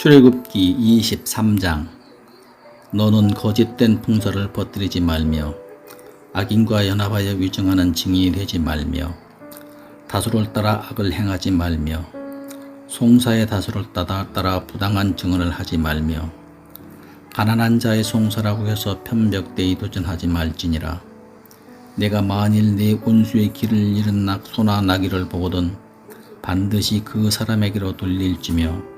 출애굽기 23장. 너는 거짓된 풍설을 퍼뜨리지 말며 악인과 연합하여 위증하는 증인이 되지 말며 다수를 따라 악을 행하지 말며 송사의 다수를 따라 부당한 증언을 하지 말며 가난한 자의 송사라고 해서 편벽대이 도전하지 말지니라. 내가 만일 내 온수의 길을 잃은 낙 소나 나귀를 보거든 반드시 그 사람에게로 돌릴지며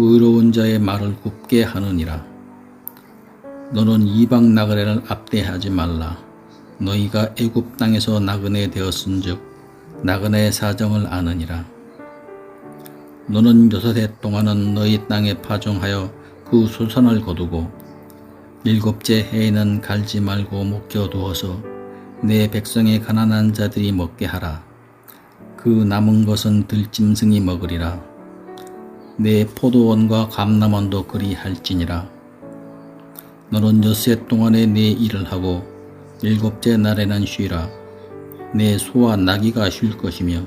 의로운 자의 말을 굽게 하느니라. 너는 이방 나그네를 압대하지 말라. 너희가 애굽 땅에서 나그네 되었은즉 나그네의 사정을 아느니라. 너는 여섯 해 동안은 너희 땅에 파종하여 그 수선을 거두고 일곱째 해에는 갈지 말고 묵혀두어서 내 백성의 가난한 자들이 먹게 하라. 그 남은 것은 들짐승이 먹으리라. 내 포도원과 감남원도 그리 할지니라. 너는 여세 동안에 내 일을 하고 일곱째 날에는 쉬라. 내 소와 나귀가 쉴 것이며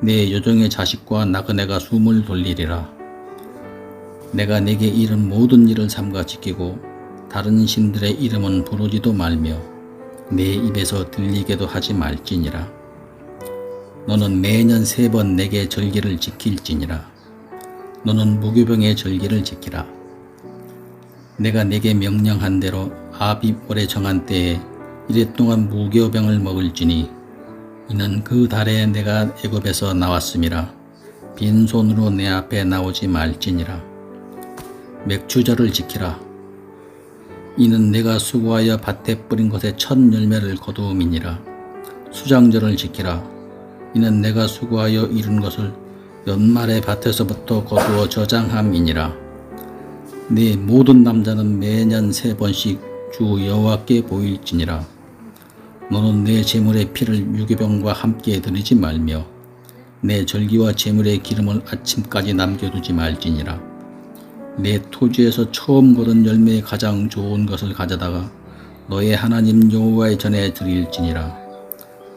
내 여종의 자식과 나그네가 숨을 돌리리라. 내가 내게 이른 모든 일을 삼가 지키고 다른 신들의 이름은 부르지도 말며 내 입에서 들리게도 하지 말지니라. 너는 매년 세 번 내게 절기를 지킬지니라. 너는 무교병의 절기를 지키라. 내가 내게 명령한 대로 아비 올해 정한 때에 이래 동안 무교병을 먹을지니 이는 그 달에 내가 애굽에서 나왔음이라 빈손으로 내 앞에 나오지 말지니라. 맥주절을 지키라. 이는 내가 수고하여 밭에 뿌린 것에 첫 열매를 거두음이니라. 수장절을 지키라. 이는 내가 수고하여 이룬 것을 연말에 밭에서부터 거두어 저장함이니라. 네 모든 남자는 매년 세 번씩 주 여호와께 보일지니라. 너는 내 재물의 피를 유기병과 함께 드리지 말며 내 절기와 재물의 기름을 아침까지 남겨두지 말지니라. 내 토지에서 처음 거둔 열매의 가장 좋은 것을 가져다가 너의 하나님 여호와의 전에 드릴지니라.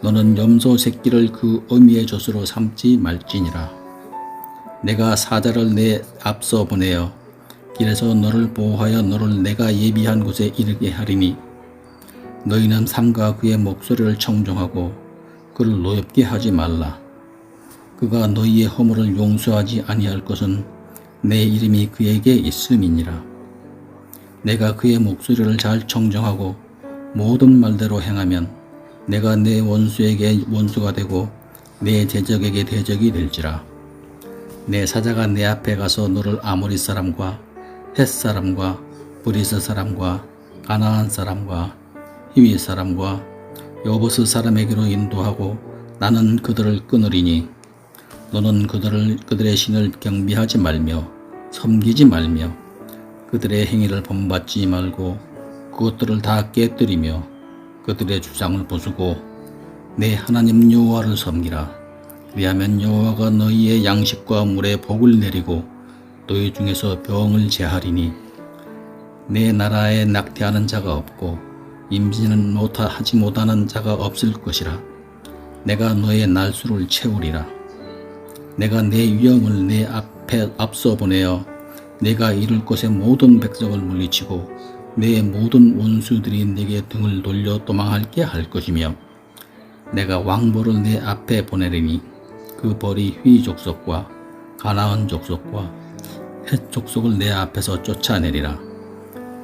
너는 염소 새끼를 그 어미의 젖으로 삼지 말지니라. 내가 사자를 내 앞서 보내어 길에서 너를 보호하여 너를 내가 예비한 곳에 이르게 하리니 너희는 삼가 그의 목소리를 청종하고 그를 노엽게 하지 말라. 그가 너희의 허물을 용서하지 아니할 것은 내 이름이 그에게 있음이니라. 내가 그의 목소리를 잘 청정하고 모든 말대로 행하면 내가 내 원수에게 원수가 되고 내 대적에게 대적이 될지라. 내 사자가 내 앞에 가서 너를 아모리 사람과 햇 사람과 브리스 사람과 가나안 사람과 히위 사람과 여보스 사람에게로 인도하고 나는 그들을 끊으리니 너는 그들을 그들의 신을 경비하지 말며 섬기지 말며 그들의 행위를 본받지 말고 그것들을 다 깨뜨리며 그들의 주장을 부수고 내 하나님 여호와를 섬기라. 그리하면 여호와가 너희의 양식과 물에 복을 내리고 너희 중에서 병을 제하리니 내 나라에 낙태하는 자가 없고 임신은 못하 하지 못하는 자가 없을 것이라. 내가 너의 날수를 채우리라. 내가 내 위엄을 내 앞에 앞서 보내어 내가 이룰 곳의 모든 백성을 물리치고 내 모든 원수들이 내게 등을 돌려 도망하게 할 것이며 내가 왕보를 내 앞에 보내리니 그 벌이 휘 족속과 가나안 족속과 헷 족속을 내 앞에서 쫓아내리라.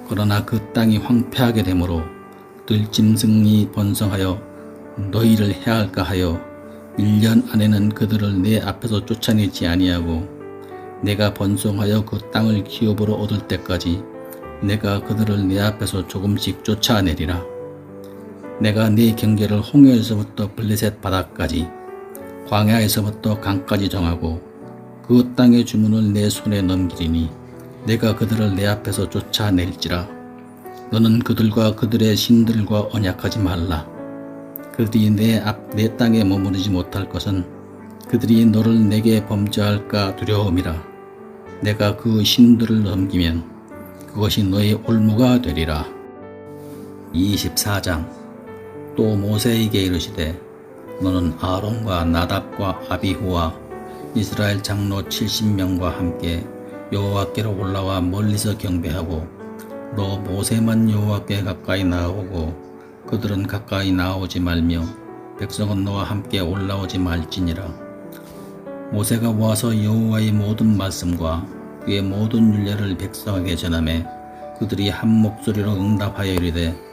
그러나 그 땅이 황폐하게 되므로 들짐승이 번성하여 너희를 해할까 하여 1년 안에는 그들을 내 앞에서 쫓아내지 아니하고 내가 번성하여 그 땅을 기업으로 얻을 때까지 내가 그들을 내 앞에서 조금씩 쫓아내리라. 내가 네 경계를 홍해에서부터 블레셋 바다까지 광야에서부터 강까지 정하고 그 땅의 주문을 내 손에 넘기리니 내가 그들을 내 앞에서 쫓아낼지라. 너는 그들과 그들의 신들과 언약하지 말라. 그들이 내 앞 내 땅에 머무르지 못할 것은 그들이 너를 내게 범죄할까 두려움이라. 내가 그 신들을 넘기면 그것이 너의 올무가 되리라. 24장. 또 모세에게 이르시되 너는 아론과 나답과 아비후와 이스라엘 장로 70명과 함께 여호와께로 올라와 멀리서 경배하고 너 모세만 여호와께 가까이 나오고 그들은 가까이 나오지 말며 백성은 너와 함께 올라오지 말지니라. 모세가 와서 여호와의 모든 말씀과 그의 모든 율례를 백성에게 전하매 그들이 한 목소리로 응답하여 이르되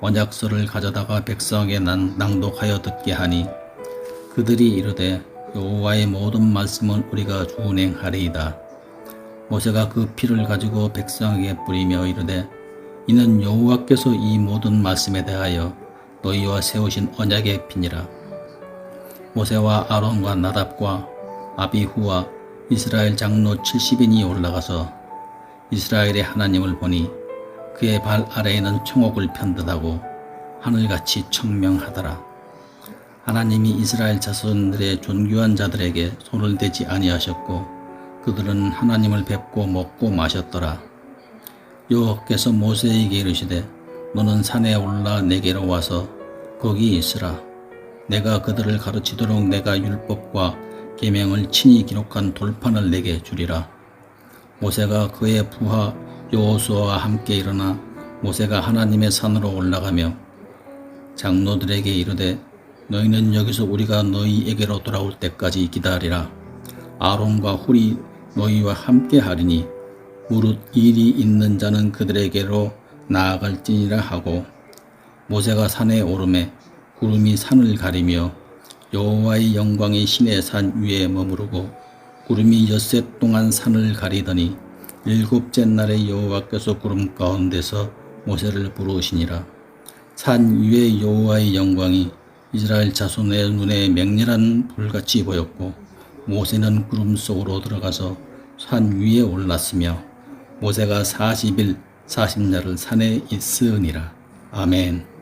언약서를 가져다가 백성에게 난- 낭독하여 듣게 하니 그들이 이르되 여호와의 모든 말씀은 우리가 준행하리이다. 모세가 그 피를 가지고 백성에게 뿌리며 이르되 이는 여호와께서 이 모든 말씀에 대하여 너희와 세우신 언약의 피니라. 모세와 아론과 나답과 아비후와 이스라엘 장로 70인이 올라가서 이스라엘의 하나님을 보니 그의 발 아래에는 청옥을 편듯하고 하늘같이 청명하더라. 하나님이 이스라엘 자손들의 존귀한 자들에게 손을 대지 아니하셨고 그들은 하나님을 뵙고 먹고 마셨더라. 여호와께서 모세에게 이르시되 너는 산에 올라 내게로 와서 거기 있으라. 내가 그들을 가르치도록 내가 율법과 계명을 친히 기록한 돌판을 내게 주리라. 모세가 그의 부하 여호수아와 함께 일어나 모세가 하나님의 산으로 올라가며 장로들에게 이르되 너희는 여기서 우리가 너희에게로 돌아올 때까지 기다리라. 아론과 훌이 너희와 함께 하리니 무릇 일이 있는 자는 그들에게로 나아갈지니라 하고 모세가 산에 오르매 구름이 산을 가리며 여호와의 영광이 신의 산 위에 머무르고 구름이 엿새 동안 산을 가리더니 일곱째 날에 여호와께서 구름 가운데서 모세를 부르시니라. 산 위에 여호와의 영광이 이스라엘 자손의 눈에 맹렬한 불같이 보였고 모세는 구름 속으로 들어가서 산 위에 올랐으며 모세가 40일 40날을 산에 있으니라. 아멘